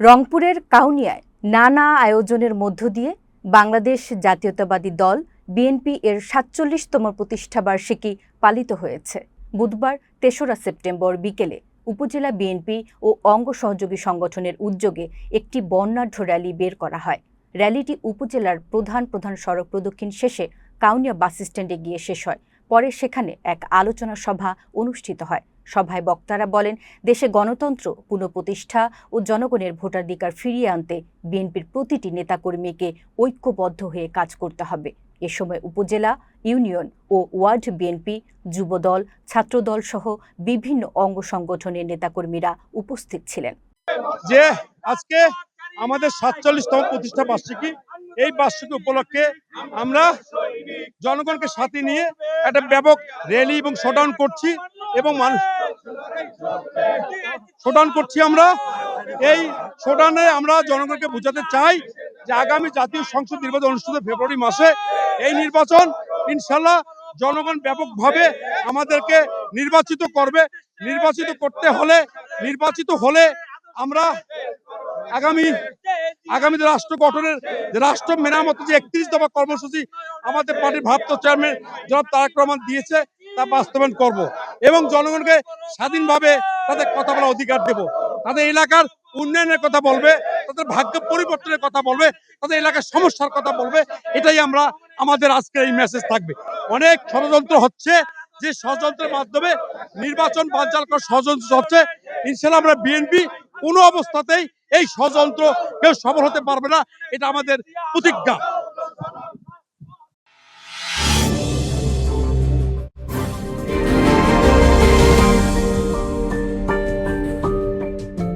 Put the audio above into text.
রংপুরের কাউনিয়ায় নানা আয়োজনের মধ্য দিয়ে বাংলাদেশ জাতীয়তাবাদী দল বিএনপি এর সাতচল্লিশতম প্রতিষ্ঠাবার্ষিকী পালিত হয়েছে। বুধবার তেসরা সেপ্টেম্বর বিকেলে উপজেলা বিএনপি ও অঙ্গ সহযোগী সংগঠনের উদ্যোগে একটি বর্ণাঢ্য র্যালি বের করা হয়। র্যালিটি উপজেলার প্রধান প্রধান সড়ক প্রদক্ষিণ শেষে কাউনিয়া বাস স্ট্যান্ডে গিয়ে শেষ হয়। পরে সেখানে এক আলোচনা সভা অনুষ্ঠিত হয়। সভায় বক্তারা বলেন, দেশে গণতন্ত্র, পুনঃপ্রতিষ্ঠা ও জনগণের ভোটাধিকার ফিরিয়ে আনতে বিএনপির প্রতিটি নেতাকর্মীকে ঐক্যবদ্ধ হয়ে কাজ করতে হবে। এ সময় উপজেলা, ইউনিয়ন ও ওয়ার্ড বিএনপি, যুবদল, ছাত্রদল সহ বিভিন্ন অঙ্গ সংগঠনের নেতাকর্মীরা উপস্থিত ছিলেন। যে আজকে আমাদের সাতচল্লিশতম প্রতিষ্ঠা বার্ষিকী, এই বার্ষিকী উপলক্ষে আমরা জনগণকে সাথে নিয়ে একটা ব্যাপক র্যালি এবং শোডাউন করছি এবং মানুষ শোডাউন করছি আমরা। এই শোডাউনে আমরা জনগণকে বোঝাতে চাই যে আগামী জাতীয় সংসদ নির্বাচন অনুষ্ঠিত ফেব্রুয়ারি মাসে। এই নির্বাচন ইনশাল্লাহ জনগণ ব্যাপকভাবে আমাদেরকে নির্বাচিত করবে। নির্বাচিত করতে হলে, নির্বাচিত হলে আমরা আগামী আগামী রাষ্ট্র গঠনের রাষ্ট্র মেরামত যে একত্রিশ দফা কর্মসূচি আমাদের পার্টির ভারপ্রাপ্ত চেয়ারম্যান জনাব তারেক রহমান দিয়েছে তা বাস্তবায়ন করব এবং জনগণকে স্বাধীনভাবে তাদের কথা বলার অধিকার দেব। তাদের এলাকার উন্নয়নের কথা বলবে, তাদের ভাগ্য পরিবর্তনের কথা বলবে, তাদের এলাকার সমস্যার কথা বলবে, এটাই আমরা, আমাদের আজকের এই মেসেজ থাকবে। অনেক ষড়যন্ত্র হচ্ছে, যে ষড়যন্ত্রের মাধ্যমে নির্বাচন বানচাল করার ষড়যন্ত্র হচ্ছে ইনশাল্লাহ আমরা বিএনপি কোনো অবস্থাতেই এই ষড়যন্ত্র কেউ সফল হতে পারবে না, এটা আমাদের প্রতিজ্ঞা।